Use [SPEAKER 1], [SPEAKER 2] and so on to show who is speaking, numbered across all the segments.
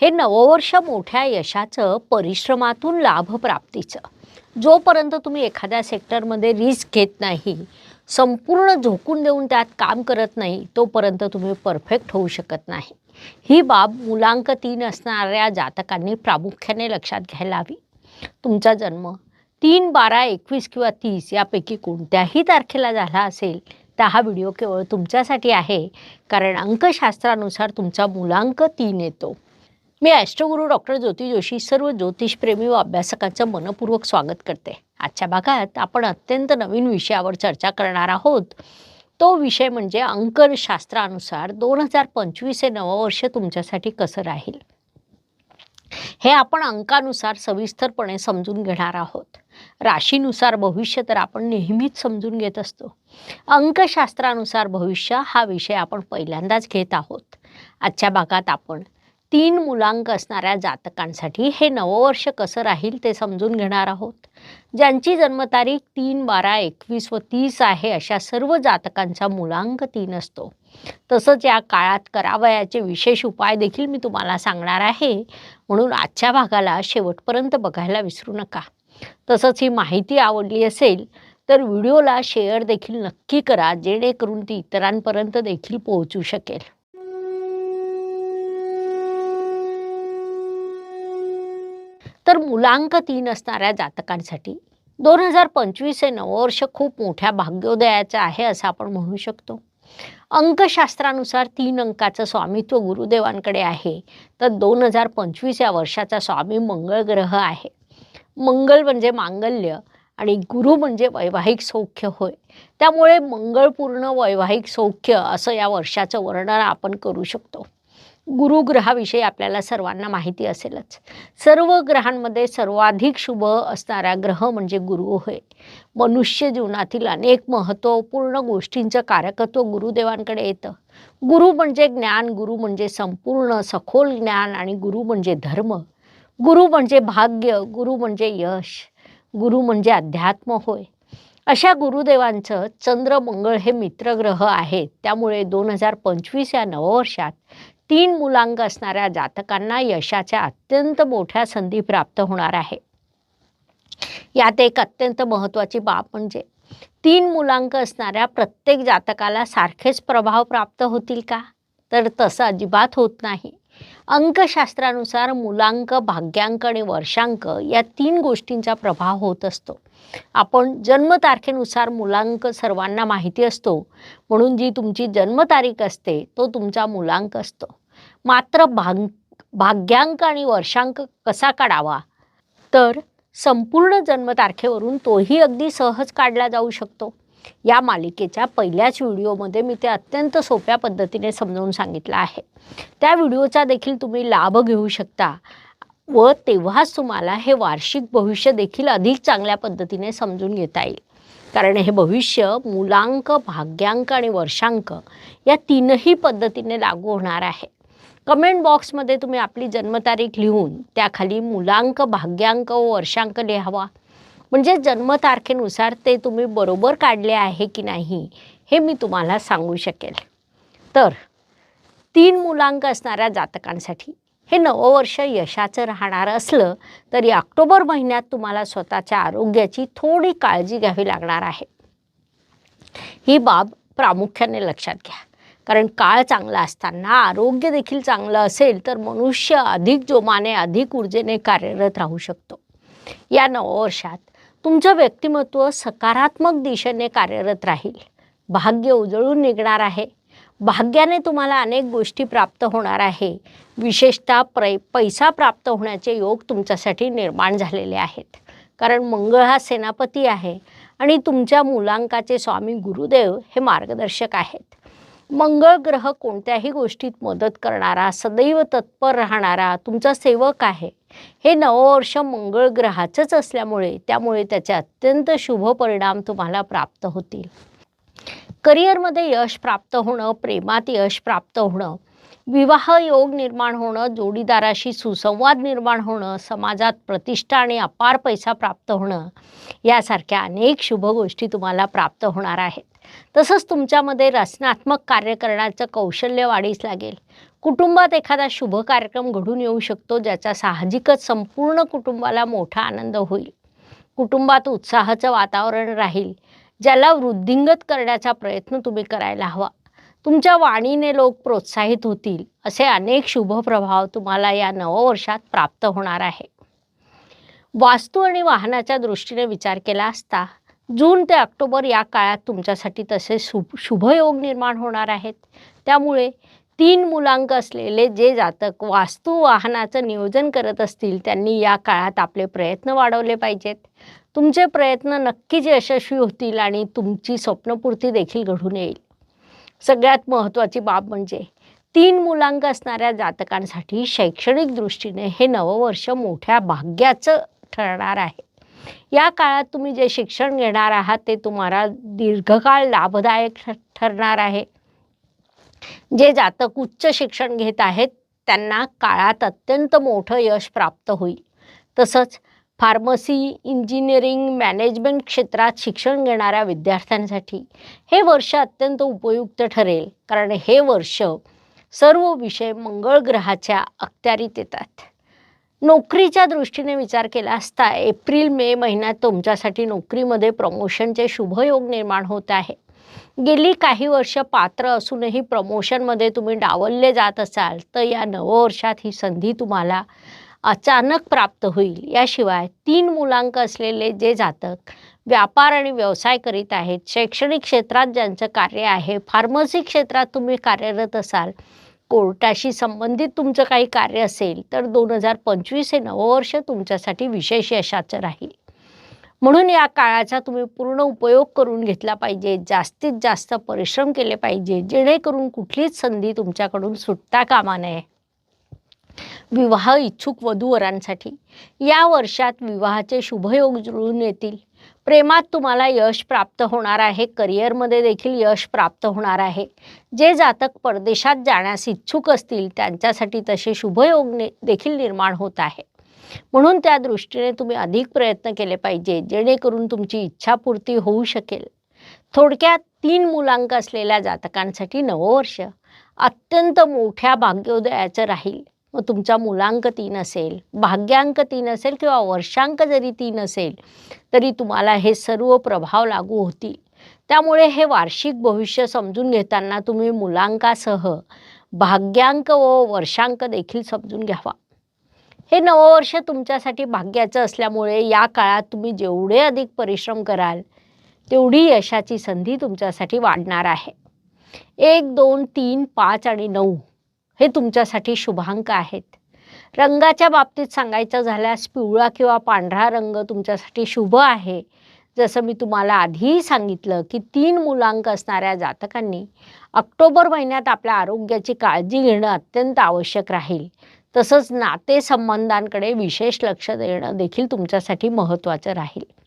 [SPEAKER 1] हे नववर्ष मोठ्या यशाचं परिश्रमातून लाभप्राप्तीचं जोपर्यंत तुम्ही एखाद्या सेक्टरमध्ये रिस्क घेत नाही संपूर्ण झोकून देऊन त्यात काम करत नाही तोपर्यंत तुम्ही परफेक्ट होऊ शकत नाही. ही बाब मुलांक तीन असणाऱ्या जातकांनी प्रामुख्याने लक्षात घ्यायला हवी. तुमचा जन्म तीन बारा एकवीस किंवा तीस यापैकी कोणत्याही तारखेला झाला असेल तर हा व्हिडिओ केवळ तुमच्यासाठी आहे कारण अंकशास्त्रानुसार तुमचा मुलांक तीन येतो. मी astro guru doctor Jyoti Joshi सर्व ज्योतिषप्रेमी व अभ्यासकांचं मनपूर्वक स्वागत करते. आजच्या भागात आपण अत्यंत नवीन विषयावर चर्चा करणार आहोत. तो विषय म्हणजे अंकशास्त्रानुसार दोन हजार पंचवीस हे नववर्ष तुमच्यासाठी कसं राहील? हे आपण अंकानुसार सविस्तरपणे समजून घेणार आहोत. राशीनुसार भविष्य तर आपण नेहमीच समजून घेत असतो. अंकशास्त्रानुसार भविष्य हा विषय आपण पहिल्यांदाच घेत आहोत. आजच्या भागात आपण तीन मुलांक असणाऱ्या जातकांसाठी हे नववर्ष कसं राहील ते समजून घेणार आहोत. ज्यांची जन्मतारीख तीन बारा एकवीस व तीस आहे अशा सर्व जातकांचा मुलांक तीन असतो. तसंच या काळात करावयाचे विशेष उपाय देखील मी तुम्हाला सांगणार आहे. म्हणून आजच्या भागाला शेवटपर्यंत बघायला विसरू नका. तसंच ही माहिती आवडली असेल तर व्हिडिओला शेअर देखील नक्की करा जेणेकरून ती इतरांपर्यंत देखील पोहोचू शकेल. तर मुलांक तीन असणाऱ्या जातकांसाठी दोन हजार पंचवीस हे नववर्ष खूप मोठ्या भाग्योदयाचं आहे असं आपण म्हणू शकतो. अंकशास्त्रानुसार तीन अंकाचं स्वामित्व गुरुदेवांकडे आहे. तर दोन हजार पंचवीस या वर्षाचा स्वामी मंगळ ग्रह आहे. मंगळ म्हणजे मांगल्य आणि गुरु म्हणजे वैवाहिक सौख्य होय. त्यामुळे मंगळपूर्ण वैवाहिक सौख्य असं या वर्षाचं वर्णन आपण करू शकतो. गुरुग्रहाविषयी आपल्याला सर्वांना माहिती असेलच. सर्व ग्रहांमध्ये सर्वाधिक शुभ असणारा ग्रह म्हणजे गुरु होय. मनुष्य जीवनातील अनेक महत्त्वपूर्ण गोष्टींचं कारकत्व गुरुदेवांकडे येतं. गुरु म्हणजे ज्ञान गुरु म्हणजे संपूर्ण सखोल ज्ञान आणि गुरु म्हणजे धर्म. गुरु म्हणजे भाग्य गुरु म्हणजे यश गुरु म्हणजे अध्यात्म होय. अशा गुरुदेवांचं चंद्र मंगळ हे मित्रग्रह आहेत. त्यामुळे दोन हजार पंचवीस या नववर्षात तीन मुलांक असणाऱ्या जातकांना यशाच्या अत्यंत मोठ्या संधी प्राप्त होणार आहे. यात एक अत्यंत महत्त्वाची बाब म्हणजे तीन मुलांक असणाऱ्या प्रत्येक जातकाला सारखेच प्रभाव प्राप्त होतील का? तर तसं अजिबात होत नाही. अंकशास्त्रानुसार मुलांक भाग्यांक आणि वर्षांक या तीन गोष्टींचा प्रभाव होत असतो. आपण जन्मतारखेनुसार मुलांक सर्वांना माहिती असतो म्हणून जी तुमची जन्मतारीख असते तो तुमचा मुलांक असतो. मात्र भाग भाग्यांक आणि वर्षांक कसा काढावा? तर संपूर्ण जन्मतारखेवरून तोही अगदी सहज काढला जाऊ शकतो. या मालिकेच्या पहिल्याच व्हिडिओमध्ये मी ते अत्यंत सोप्या पद्धतीने समजावून सांगितलं आहे. त्या व्हिडिओचा देखील तुम्ही लाभ घेऊ शकता व तेव्हाच तुम्हाला हे वार्षिक भविष्य देखील अधिक चांगल्या पद्धतीने समजून घेता येईल. कारण हे भविष्य मुलांक भाग्यांक आणि वर्षांक या तीनही पद्धतीने लागू होणार आहे. कमेंट बॉक्समध्ये तुम्ही आपली जन्मतारीख लिहून त्याखाली मुलांक भाग्यांक व वर्षांक लिहावा. म्हणजे जन्मतारखेनुसार ते तुम्ही बरोबर काढले आहे की नाही हे मी तुम्हाला सांगू शकेल तर तीन मुलांक असणाऱ्या जातकांसाठी हे नववर्ष यशाचं राहणार असलं तरी ऑक्टोबर महिन्यात तुम्हाला स्वतःच्या आरोग्याची थोडी काळजी घ्यावी लागणार आहे. ही बाब प्रामुख्याने लक्षात घ्या. कारण काळ चांगला असताना आरोग्य देखील चांगलं असेल तर मनुष्य अधिक जोमाने अधिक ऊर्जेने कार्यरत राहू शकतो. या नववर्षात तुमचं व्यक्तिमत्व सकारात्मक दिशेने कार्यरत राहील. भाग्य उजळून निघणार आहे. भाग्याने तुम्हाला अनेक गोष्टी प्राप्त होणार आहे. विशेषतः प्रै पैसा प्राप्त होण्याचे योग तुमच्यासाठी निर्माण झालेले आहेत. कारण मंगळ हा सेनापती आहे आणि तुमच्या मुलांकाचे स्वामी गुरुदेव हे मार्गदर्शक आहेत. मंगळ ग्रह कोणत्याही गोष्टीत मदत करणारा सदैव तत्पर राहणारा तुमचा सेवक आहे. हे नववर्ष मंगळ ग्रहाचंच असल्यामुळे त्यामुळे त्याचे अत्यंत शुभ परिणाम तुम्हाला प्राप्त होतील. करिअरमध्ये यश प्राप्त होणं प्रेमात यश प्राप्त होणं विवाह योग निर्माण होणं जोडीदाराशी सुसंवाद निर्माण होणं समाजात प्रतिष्ठा आणि अपार पैसा प्राप्त होणं यासारख्या अनेक शुभ गोष्टी तुम्हाला प्राप्त होणार आहेत. तसंच तुमच्यामध्ये रचनात्मक कार्य करण्याचं कौशल्य वाढीस लागेल. कुटुंबात एखादा शुभ कार्यक्रम घडून येऊ शकतो ज्याचा साहजिकच संपूर्ण कुटुंबाला मोठा आनंद होईल. कुटुंबात उत्साहाचं वातावरण राहील ज्याला वृद्धिंगत करण्याचा प्रयत्न तुम्ही करायला हवा. तुमच्या वाणीने लोक प्रोत्साहित होतील असे अनेक शुभ प्रभाव तुम्हाला या नववर्षात प्राप्त होणार आहे वास्तू आणि वाहनाच्या दृष्टीने विचार केला असता जून ते ऑक्टोबर या काळात तुमच्यासाठी तसे शुभ शुभयोग निर्माण होणार आहेत. त्यामुळे तीन मुलांक असलेले जे जातक वास्तू वाहनाचं नियोजन करत असतील त्यांनी या काळात आपले प्रयत्न वाढवले पाहिजेत. तुमचे प्रयत्न नक्कीच यशस्वी होतील आणि तुमची स्वप्नपूर्ती देखील घडून येईल. सगळ्यात महत्त्वाची बाब म्हणजे तीन मुलांक असणाऱ्या जातकांसाठी शैक्षणिक दृष्टीने हे नववर्ष मोठ्या भाग्याचं ठरणार आहे. या काळात तुम्ही जे शिक्षण घेणार आहात ते तुम्हाला दीर्घकाळ लाभदायक ठरणार आहे. जे जातक उच्च शिक्षण घेत आहेत त्यांना काळात अत्यंत मोठं यश प्राप्त होईल. तसंच फार्मसी इंजिनिअरिंग मॅनेजमेंट क्षेत्रात शिक्षण घेणाऱ्या विद्यार्थ्यांसाठी हे वर्ष अत्यंत उपयुक्त ठरेल. कारण हे वर्ष सर्व विषय मंगळ ग्रहाच्या अखत्यारीत येतात. नोकरीच्या दृष्टीने विचार केला असता एप्रिल मे महिन्यात तुमच्यासाठी नोकरीमध्ये प्रमोशनचे शुभयोग निर्माण होत आहे. गेली काही वर्ष पात्र असूनही प्रमोशनमध्ये तुम्ही डावलले जात असाल तर या नववर्षात ही संधी तुम्हाला अचानक प्राप्त होईल. याशिवाय तीन मुलांक असलेले जे जातक व्यापार आणि व्यवसाय करीत आहेत शैक्षणिक क्षेत्रात ज्यांचं कार्य आहे फार्मसी क्षेत्रात तुम्ही कार्यरत असाल कोर्टाशी संबंधित तुमचं काही कार्य असेल तर दोन हजार पंचवीस हे नववर्ष तुमच्यासाठी विशेष यशाचं राहील. म्हणून या काळाचा तुम्ही पूर्ण उपयोग करून घेतला पाहिजे जास्तीत जास्त परिश्रम केले पाहिजे जेणेकरून कुठलीच संधी तुमच्याकडून सुटता कामा नये. विवाह इच्छुक वधूवरांसाठी या वर्षात विवाहाचे शुभयोग जुळून येतील. प्रेमात तुम्हाला यश प्राप्त होणार आहे. करिअरमध्ये देखील यश प्राप्त होणार आहे. जे जातक परदेशात जाण्यास इच्छुक असतील त्यांच्यासाठी तसे शुभयोग देखील निर्माण होत आहे. म्हणून त्या दृष्टीने तुम्ही अधिक प्रयत्न केले पाहिजे जेणेकरून तुमची इच्छापूर्ती होऊ शकेल. थोडक्यात तीन मुलांक असलेल्या जातकांसाठी नववर्ष अत्यंत मोठ्या भाग्योदयाचं राहील. मग तुमचा मुलांक तीन असेल भाग्यांक तीन असेल किंवा वर्षांक जरी तीन असेल तरी तुम्हाला हे सर्व प्रभाव लागू होतील. त्यामुळे हे वार्षिक भविष्य समजून घेताना तुम्ही मुलांकासह भाग्यांक व वर्षांक देखील समजून घ्यावा. हे नववर्ष तुमच्यासाठी भाग्याचं असल्यामुळे या काळात तुम्ही जेवढे अधिक परिश्रम कराल तेवढी यशाची संधी तुमच्यासाठी वाढणार आहे. एक दोन तीन पाच आणि नऊ. हे तुमच्यासाठी शुभांक आहेत. रंगाच्या बाबतीत सांगायचं झाल्यास पिवळा किंवा पांढरा रंग तुमच्यासाठी शुभ आहे. जसं मी तुम्हाला आधीही सांगितलं की तीन मुलांक असणाऱ्या जातकांनी ऑक्टोबर महिन्यात आपल्या आरोग्याची काळजी घेणं अत्यंत आवश्यक राहील. तसंच नातेसंबंधांकडे विशेष लक्ष देणं देखील तुमच्यासाठी महत्त्वाचं राहील.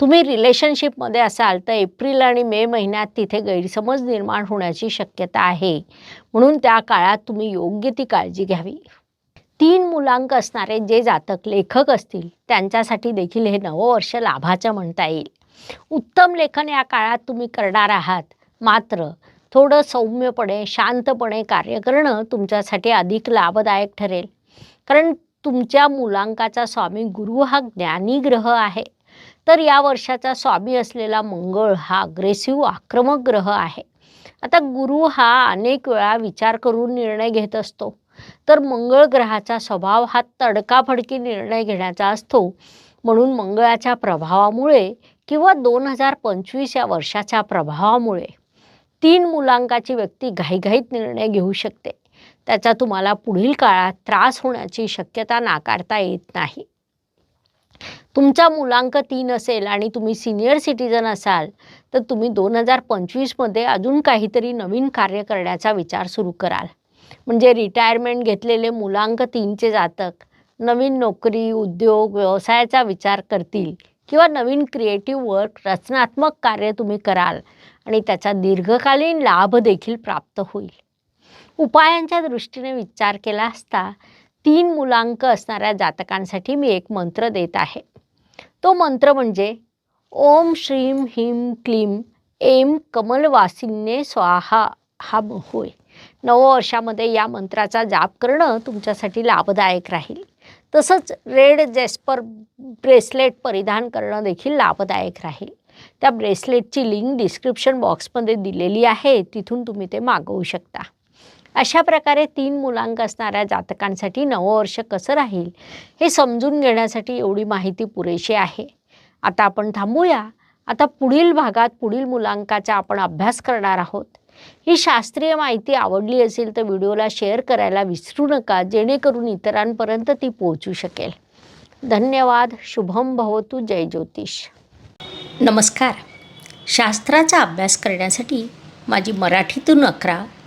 [SPEAKER 1] तुम्ही रिलेशनशिपमध्ये असाल तर एप्रिल आणि मे महिन्यात तिथे गैरसमज निर्माण होण्याची शक्यता आहे. म्हणून त्या काळात तुम्ही योग्य ती काळजी घ्यावी. तीन मुलांक असणारे जे जातक लेखक असतील त्यांच्यासाठी देखील हे नववर्ष लाभाचं म्हणता येईल. उत्तम लेखन या काळात तुम्ही करणार आहात. मात्र थोडं सौम्यपणे शांतपणे कार्य करणं तुमच्यासाठी अधिक लाभदायक ठरेल. कारण तुमच्या मुलांकाचा स्वामी गुरु हा ज्ञानी ग्रह आहे. तर या वर्षाचा स्वामी असलेला मंगळ हा अग्रेसिव्ह आक्रमक ग्रह आहे. आता गुरु हा अनेक वेळा विचार करून निर्णय घेत असतो. तर मंगळ ग्रहाचा स्वभाव हा तडकाफडकी निर्णय घेण्याचा असतो. म्हणून मंगळाच्या प्रभावामुळे किंवा दोन हजार पंचवीस या वर्षाच्या प्रभावामुळे तीन मुलांकाची व्यक्ती घाईघाईत निर्णय घेऊ शकते. त्याचा तुम्हाला पुढील काळात त्रास होण्याची शक्यता नाकारता येत नाही. तुमचा मुलांक तीन असेल आणि तुम्ही सिनियर सिटीजन असाल तर तुम्ही दोन हजार पंचवीसमध्ये अजून काहीतरी नवीन कार्य करण्याचा विचार सुरू कराल. म्हणजे रिटायरमेंट घेतलेले मुलांक तीनचे जातक नवीन नोकरी उद्योग व्यवसायाचा विचार करतील किंवा नवीन क्रिएटिव्ह वर्क रचनात्मक कार्य तुम्ही कराल आणि त्याचा दीर्घकालीन लाभ देखील प्राप्त होईल. उपायांच्या दृष्टीने विचार केला असता तीन मुलांक असणाऱ्या जातकांसाठी मी एक मंत्र देत आहे. तो मंत्र म्हणजे ओम श्रीम ह्रीम क्लीम एम कमलवासिन्ये स्वाहा हा होय नववर्षामध्ये या मंत्राचा जाप करणं तुमच्यासाठी लाभदायक राहील. तसंच रेड जेस्पर ब्रेसलेट परिधान करणं देखील लाभदायक राहील. त्या ब्रेसलेटची लिंक डिस्क्रिप्शन बॉक्समध्ये दिलेली आहे तिथून तुम्ही ते मागवू शकता. अशा प्रकारे तीन मुलांक असणाऱ्या जातकांसाठी नववर्ष कसं राहील हे समजून घेण्यासाठी एवढी माहिती पुरेशी आहे. आता आपण थांबूया. आता पुढील भागात पुढील मुलांकाचा आपण अभ्यास करणार आहोत. ही शास्त्रीय माहिती आवडली असेल तर व्हिडिओला शेअर करायला विसरू नका जेणेकरून इतरांपर्यंत ती पोहोचू शकेल. धन्यवाद. शुभम भवतू. जय ज्योतिष. नमस्कार. शास्त्राचा अभ्यास करण्यासाठी माझी मराठीतून अकरा